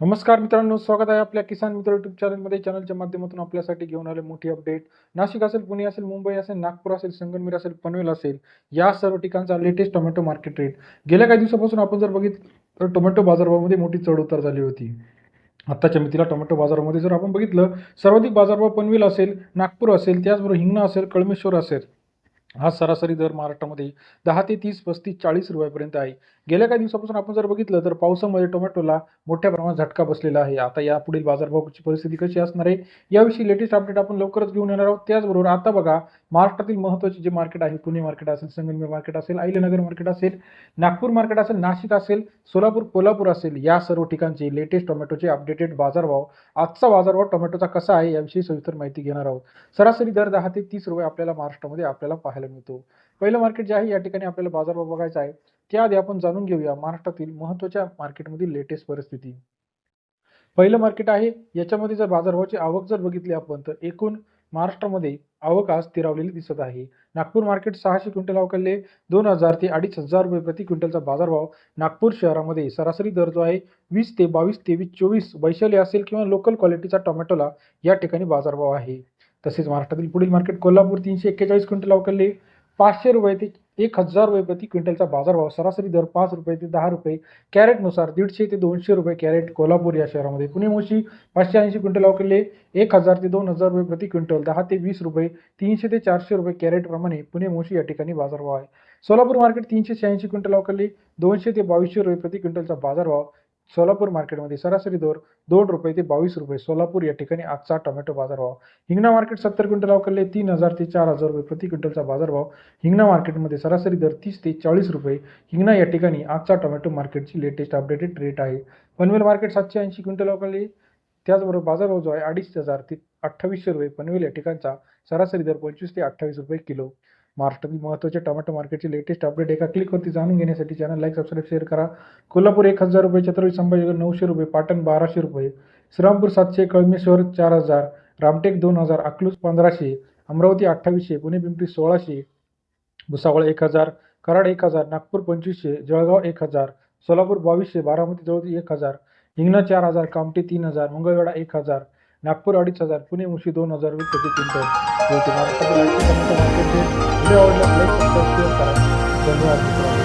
नमस्कार मित्रांनो स्वागत आहे आपल्या किसान मित्र युट्यूब चॅनलमध्ये चॅनलच्या माध्यमातून आपल्यासाठी घेऊन आले मोठी अपडेट नाशिक असेल पुणे असेल मुंबई असेल नागपूर असेल संगमनेर असेल पनवेल असेल या सर्व ठिकाणचा लेटेस्ट टोमॅटो मार्केट रेट गेल्या काही दिवसापासून आपण जर बघितलं तर टोमॅटो बाजारभावामध्ये मोठी चढ उतार झाली होती. आत्ताच्या मितीला टोमॅटो बाजारामध्ये जर आपण बघितलं सर्वाधिक बाजारभाव पनवेल असेल नागपूर असेल त्याचबरोबर हिंगणा असेल कळमेश्वर असेल. हा सरासरी दर महाराष्ट्रामध्ये दहा ते तीस पस्तीस चाळीस रुपयापर्यंत आहे. गेल्या काही दिवसापासून आपण जर बघितलं तर पावसामध्ये टोमॅटोला मोठ्या प्रमाणात झटका बसलेला आहे. आता या पुढील बाजारभावाची परिस्थिती कशी असणार आहे याविषयी लेटेस्ट अपडेट आपण लवकरच घेऊन येणार आहोत. त्याचबरोबर आता बघा महाराष्ट्रातील महत्त्वाचे जे मार्केट आहे पुणे मार्केट असेल संगमनेर मार्केट असेल अहिल्यानगर मार्केट असेल नागपूर मार्केट असेल नाशिक असेल सोलापूर कोल्हापूर असेल या सर्व ठिकाणचे लेटेस्ट टोमॅटोचे अपडेटेड बाजारभाव आजचा बाजारभाव टोमॅटोचा कसा आहे याविषयी सविस्तर माहिती घेणार आहोत. सरासरी दर दहा ते तीस रुपये आपल्याला महाराष्ट्रामध्ये आपल्याला पाहायला मिळतो. पहिलं मार्केट जे आहे या ठिकाणी आपल्याला बाजारभाव बघायचा आहे. त्याआधी आपण जाणून घेऊया महाराष्ट्रातील महत्त्वाच्या मार्केटमधील लेटेस्ट परिस्थिती. पहिलं मार्केट आहे याच्यामध्ये जर बाजारभावाची आवक जर बघितली आपण तर एकूण महाराष्ट्रामध्ये आवकास स्थिरावलेले स्थिरावलेली दिसत आहे. नागपूर मार्केट सहाशे क्विंटल अवकाळले दोन हजार ते अडीच हजार रुपये प्रति क्विंटलचा बाजारभाव नागपूर शहरामध्ये सरासरी दर जो आहे वीस ते बावीस तेवीस चोवीस वैशाली असेल किंवा लोकल क्वालिटीचा टोमॅटोला या ठिकाणी बाजारभाव आहे. तसेच महाराष्ट्रातील पुढील मार्केट कोल्हापूर तीनशे एक्केचाळीस क्विंटल अवकाळले पाचशे रुपये ते एक हजार रुपये प्रति क्विंटलचा बाजारभाव सरासरी दर पाच रुपये ते दहा रुपये. कॅरेटनुसार दीडशे ते दोनशे रुपये कॅरेट कोल्हापूर या शहरामध्ये. पुणे मोशी पाचशे ऐंशी क्विंटल अवकाळले एक हजार ते दोन हजार रुपये प्रति क्विंटल दहा ते वीस रुपये तीनशे ते चारशे रुपये कॅरेटप्रमाणे पुणे मोशी या ठिकाणी बाजारभाव आहे. सोलापूर मार्केट तीनशे शहाऐंशी क्विंटल अवकाळले दोनशे ते बावीसशे रुपये प्रति क्विंटलचा बाजारभाव सोलापूर मार्केटमध्ये सरासरी दर दोन रुपये ते बावीस रुपये. सोलापूर या ठिकाणी आजचा टोमॅटो बाजारभाव. हिंगणा मार्केट सत्तर क्विंटल अवकाळले तीन हजार ते चार हजार रुपये प्रति क्विंटलचा बाजारभाव. हिंगणा मार्केटमध्ये सरासरी दर तीस ते चाळीस रुपये. हिंगणा या ठिकाणी आजचा टोमॅटो मार्केटची लेटेस्ट अपडेटेड रेट आहे. पनवेल मार्केट सातशे ऐंशी क्विंटल अवकाळले त्याचबरोबर बाजारभाव जो आहे अडीच हजार ते अठ्ठावीसशे रुपये. पनवेल या ठिकाणचा सरासरी दर पंचवीस ते अठ्ठावीस रुपये किलो. महाराष्ट्रातील महत्त्वाचे टमाटो मार्केटचे लेटेस्ट अपडेट एका क्लिकवरती जाणून घेण्यासाठी चॅनल लाईक सबस्क्राईब शेअर करा. कोल्हापूर एक हजार रुपये छत्रपती संभाजीनगर नऊशे रुपये पाटण बाराशे रुपये श्रीरामपूर सातशे कळमेश्वर चार हजार रामटेक दोन हजार अकलूज पंधराशे अमरावती अठ्ठावीसशे पुणे पिंपरी सोळाशे भुसावळ एक हजार कराड एक हजार नागपूर पंचवीसशे जळगाव एक हजार सोलापूर बावीसशे बारामती जवळती एक हजार हिंगणा चार हजार कामठी तीन हजार मंगळवेढा एक हजार नागपूर अडीच हजार पुणे मुशी दोन हजार रुपये प्रति क्विंटल शेवटी महाराष्ट्रातील आजचे टोमॅटो मार्केटचे